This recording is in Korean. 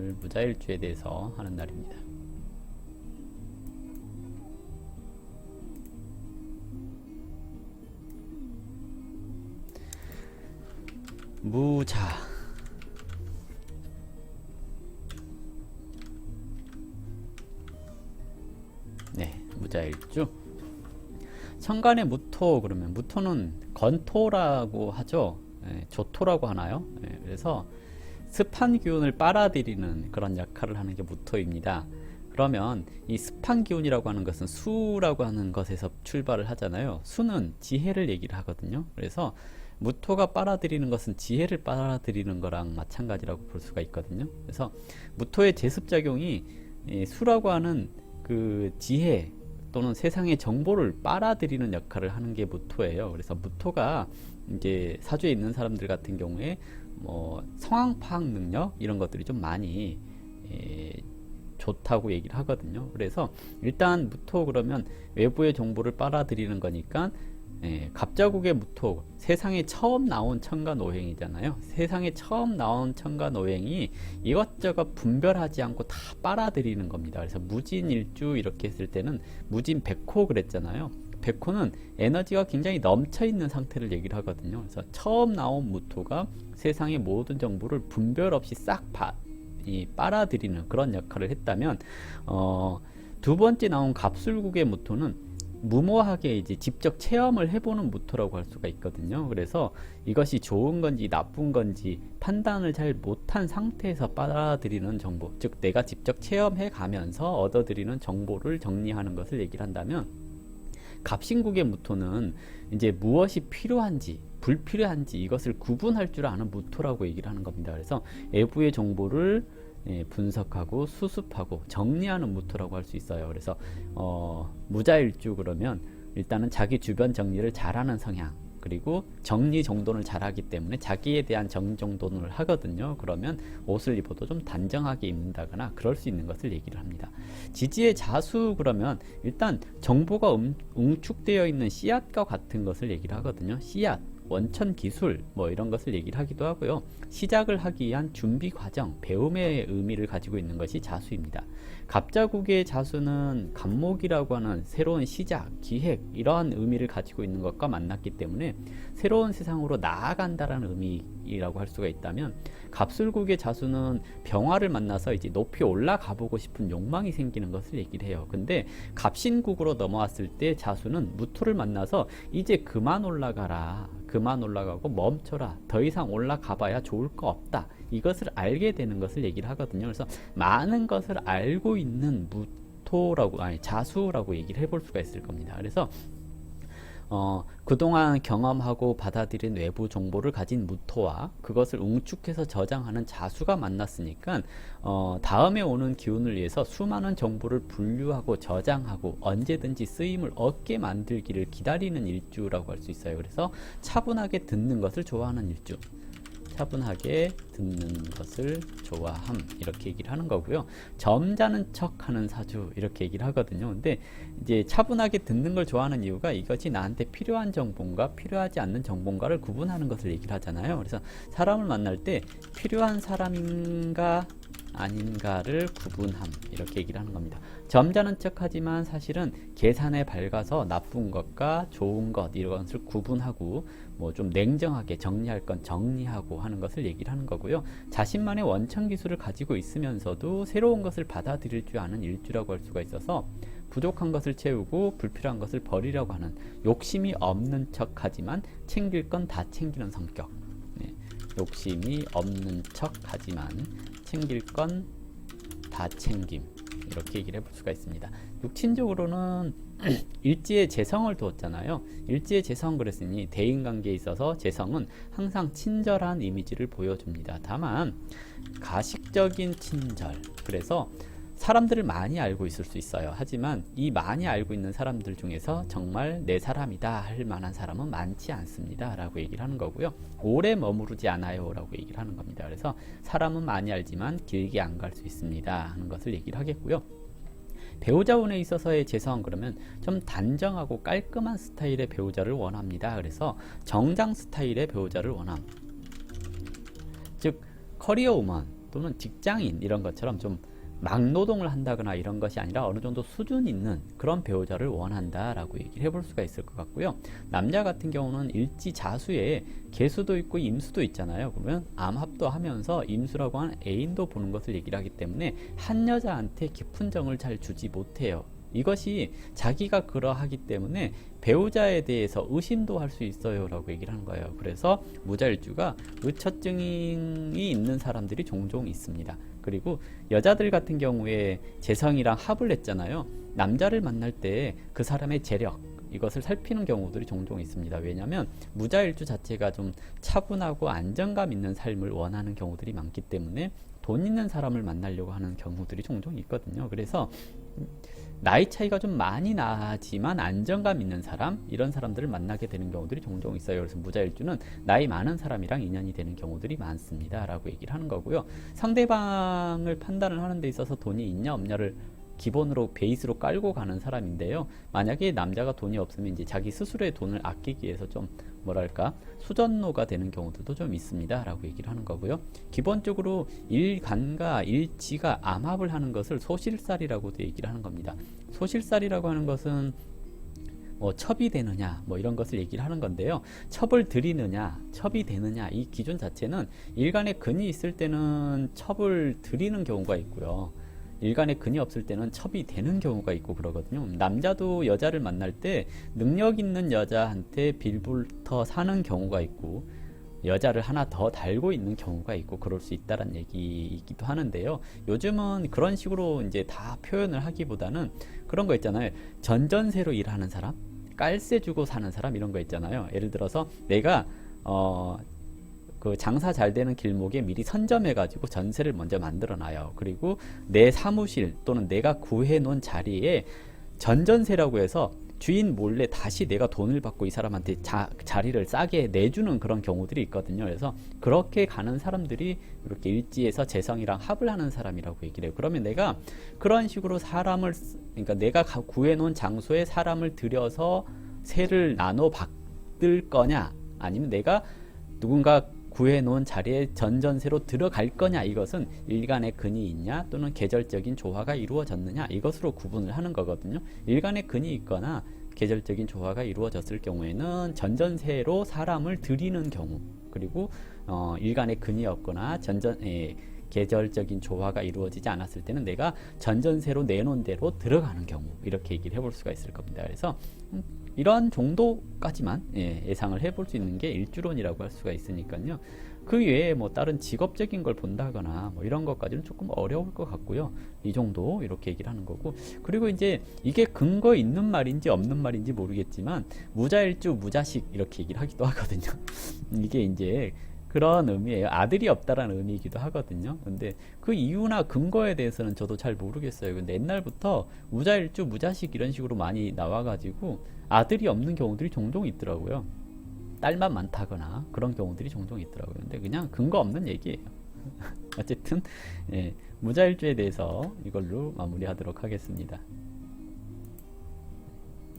오늘 무자일주에 대해서 하는 날입니다. 무자. 네 무자일주. 천간의 무토 그러면 무토는 건토라고 하죠. 예, 조토라고 하나요? 예, 그래서 습한 기운을 빨아들이는 그런 역할을 하는 게 무토입니다 그러면 이 습한 기운이라고 하는 것은 수라고 하는 것에서 출발을 하잖아요 수는 지혜를 얘기를 하거든요 그래서 무토가 빨아들이는 것은 지혜를 빨아들이는 거랑 마찬가지라고 볼 수가 있거든요. 그래서 무토의 제습작용이 이 수라고 하는 그 지혜 또는 세상의 정보를 빨아들이는 역할을 하는 게 무토예요. 그래서 무토가 이제 사주에 있는 사람들 같은 경우에 뭐 상황 파악 능력 이런 것들이 좀 많이 예, 좋다고 얘기를 하거든요. 그래서 일단 무토 그러면 외부의 정보를 빨아들이는 거니까 예, 갑자국의 무토 세상에 처음 나온 천가 노행이잖아요. 세상에 처음 나온 천가 노행이 이것저것 분별하지 않고 다 빨아들이는 겁니다. 그래서 무진일주 이렇게 했을 때는 무진 백호 그랬잖아요. 백호는 에너지가 굉장히 넘쳐 있는 상태를 얘기를 하거든요. 그래서 처음 나온 무토가 세상의 모든 정보를 분별 없이 싹 파, 이 빨아들이는 그런 역할을 했다면 어, 두 번째 나온 갑술국의 무토는 무모하게 이제 직접 체험을 해보는 무토라고 할 수가 있거든요. 그래서 이것이 좋은 건지 나쁜 건지 판단을 잘 못한 상태에서 빨아들이는 정보, 즉 내가 직접 체험해 가면서 얻어들이는 정보를 정리하는 것을 얘기를 한다면 갑신국의 무토는 이제 무엇이 필요한지 불필요한지 이것을 구분할 줄 아는 무토라고 얘기를 하는 겁니다. 그래서 외부의 정보를 예, 분석하고 수습하고 정리하는 무토라고 할 수 있어요. 그래서 어, 무자일주 그러면 일단은 자기 주변 정리를 잘하는 성향 그리고 정리 정돈을 잘하기 때문에 자기에 대한 정리 정돈을 하거든요. 그러면 옷을 입어도 좀 단정하게 입는다거나 그럴 수 있는 것을 얘기를 합니다. 지지의 자수 그러면 일단 정보가 음, 응축되어 있는 씨앗과 같은 것을 얘기를 하거든요. 씨앗 원천 기술 뭐 이런 것을 얘기를 하기도 하고요. 시작을 하기 위한 준비 과정, 배움의 의미를 가지고 있는 것이 자수입니다. 갑자국의 자수는 갑목이라고 하는 새로운 시작, 기획 이러한 의미를 가지고 있는 것과 만났기 때문에 새로운 세상으로 나아간다라는 의미라고 할 수가 있다면 갑술국의 자수는 병화를 만나서 이제 높이 올라가 보고 싶은 욕망이 생기는 것을 얘기를 해요. 근데 갑신국으로 넘어왔을 때 자수는 무토를 만나서 이제 그만 올라가라. 그만 올라가고 멈춰라. 더 이상 올라가 봐야 좋을 거 없다. 이것을 알게 되는 것을 얘기를 하거든요. 그래서 많은 것을 알고 있는 무토라고 아니 자수라고 얘기를 해볼 수가 있을 겁니다. 그래서 어, 그동안 경험하고 받아들인 외부 정보를 가진 무토와 그것을 응축해서 저장하는 자수가 만났으니까 어, 다음에 오는 기운을 위해서 수많은 정보를 분류하고 저장하고 언제든지 쓰임을 얻게 만들기를 기다리는 일주라고 할 수 있어요. 그래서 차분하게 듣는 것을 좋아하는 일주. 차분하게 듣는 것을 좋아함 이렇게 얘기를 하는 거고요. 점잖은 척하는 사주 이렇게 얘기를 하거든요. 근데 이제 차분하게 듣는 걸 좋아하는 이유가 이것이 나한테 필요한 정보인가 필요하지 않는 정보인가를 구분하는 것을 얘기를 하잖아요. 그래서 사람을 만날 때 필요한 사람인가 아닌가를 구분함 이렇게 얘기를 하는 겁니다. 점잖은 척하지만 사실은 계산에 밝아서 나쁜 것과 좋은 것 이런 것을 구분하고 뭐 좀 냉정하게 정리할 건 정리하고 하는 것을 얘기를 하는 거고요. 자신만의 원천 기술을 가지고 있으면서도 새로운 것을 받아들일 줄 아는 일주라고 할 수가 있어서 부족한 것을 채우고 불필요한 것을 버리려고 하는 욕심이 없는 척하지만 챙길 건 다 챙기는 성격. 네, 욕심이 없는 척하지만 챙길 건 다 챙김 이렇게 얘기를 해볼 수가 있습니다. 육친적으로는 일지의 재성을 두었잖아요. 일지의 재성 그랬으니 대인관계에 있어서 재성은 항상 친절한 이미지를 보여줍니다. 다만 가식적인 친절 그래서 사람들을 많이 알고 있을 수 있어요. 하지만 이 많이 알고 있는 사람들 중에서 정말 내 사람이다 할 만한 사람은 많지 않습니다. 라고 얘기를 하는 거고요. 오래 머무르지 않아요. 라고 얘기를 하는 겁니다. 그래서 사람은 많이 알지만 길게 안 갈 수 있습니다. 하는 것을 얘기를 하겠고요. 배우자운에 있어서의 재성 그러면 좀 단정하고 깔끔한 스타일의 배우자를 원합니다. 그래서 정장 스타일의 배우자를 원함. 즉 커리어 우먼 또는 직장인 이런 것처럼 좀 막노동을 한다거나 이런 것이 아니라 어느 정도 수준 있는 그런 배우자를 원한다라고 얘기를 해볼 수가 있을 것 같고요. 남자 같은 경우는 일지 자수에 개수도 있고 임수도 있잖아요. 그러면 암합도 하면서 임수라고 하는 애인도 보는 것을 얘기를 하기 때문에 한 여자한테 깊은 정을 잘 주지 못해요. 이것이 자기가 그러하기 때문에 배우자에 대해서 의심도 할 수 있어요 라고 얘기를 하는 거예요. 그래서 무자일주가 의처증이 있는 사람들이 종종 있습니다. 그리고 여자들 같은 경우에 재성이랑 합을 했잖아요. 남자를 만날 때 그 사람의 재력 이것을 살피는 경우들이 종종 있습니다. 왜냐하면 무자일주 자체가 좀 차분하고 안정감 있는 삶을 원하는 경우들이 많기 때문에 돈 있는 사람을 만나려고 하는 경우들이 종종 있거든요. 그래서 나이 차이가 좀 많이 나지만 안정감 있는 사람 이런 사람들을 만나게 되는 경우들이 종종 있어요. 그래서 무자일주는 나이 많은 사람이랑 인연이 되는 경우들이 많습니다라고 얘기를 하는 거고요. 상대방을 판단을 하는 데 있어서 돈이 있냐 없냐를 기본으로 베이스로 깔고 가는 사람인데요. 만약에 남자가 돈이 없으면 이제 자기 스스로의 돈을 아끼기 위해서 좀 뭐랄까 수전노가 되는 경우들도 좀 있습니다 라고 얘기를 하는 거고요. 기본적으로 일간과 일지가 암합을 하는 것을 소실살이라고도 얘기를 하는 겁니다. 소실살이라고 하는 것은 뭐 첩이 되느냐 뭐 이런 것을 얘기를 하는 건데요. 첩을 드리느냐 첩이 되느냐 이 기준 자체는 일간에 근이 있을 때는 첩을 드리는 경우가 있고요. 일간에 근이 없을 때는 첩이 되는 경우가 있고 그러거든요. 남자도 여자를 만날 때 능력 있는 여자한테 빌붙어 사는 경우가 있고 여자를 하나 더 달고 있는 경우가 있고 그럴 수 있다란 얘기이기도 하는데요. 요즘은 그런 식으로 이제 다 표현을 하기보다는 그런 거 있잖아요. 전전세로 일하는 사람, 깔세 주고 사는 사람 이런 거 있잖아요. 예를 들어서 내가 어, 그 장사 잘 되는 길목에 미리 선점해 가지고 전세를 먼저 만들어 놔요. 그리고 내 사무실 또는 내가 구해 놓은 자리에 전전세라고 해서 주인 몰래 다시 내가 돈을 받고 이 사람한테 자, 자리를 싸게 내주는 그런 경우들이 있거든요. 그래서 그렇게 가는 사람들이 이렇게 일지에서 재성이랑 합을 하는 사람이라고 얘기를 해요. 그러면 내가 그런 식으로 사람을 쓰- 그러니까 내가 가- 구해놓은 장소에 사람을 들여서 세를 나눠 받을 거냐 아니면 내가 누군가 구해 놓은 자리에 전전세로 들어갈 거냐 이것은 일간의 근이 있냐 또는 계절적인 조화가 이루어졌느냐 이것으로 구분을 하는 거거든요. 일간의 근이 있거나 계절적인 조화가 이루어졌을 경우에는 전전세로 사람을 들이는 경우 그리고 어, 일간의 근이 없거나 전전 예, 계절적인 조화가 이루어지지 않았을 때는 내가 전전세로 내놓은 대로 들어가는 경우 이렇게 얘기를 해볼 수가 있을 겁니다. 그래서 음, 이런 정도까지만 예, 예상을 해볼 수 있는 게 일주론이라고 할 수가 있으니까요. 그 외에 뭐 다른 직업적인 걸 본다거나 뭐 이런 것까지는 조금 어려울 것 같고요. 이 정도 이렇게 얘기를 하는 거고 그리고 이제 이게 근거 있는 말인지 없는 말인지 모르겠지만 무자일주 무자식 이렇게 얘기를 하기도 하거든요. 이게 이제 그런 의미예요. 아들이 없다라는 의미이기도 하거든요. 근데 그 이유나 근거에 대해서는 저도 잘 모르겠어요. 근데 옛날부터 무자일주 무자식 이런 식으로 많이 나와가지고 아들이 없는 경우들이 종종 있더라고요. 딸만 많다거나 그런 경우들이 종종 있더라고요. 근데 그냥 근거 없는 얘기예요. 어쨌든 예, 무자일주에 대해서 이걸로 마무리하도록 하겠습니다.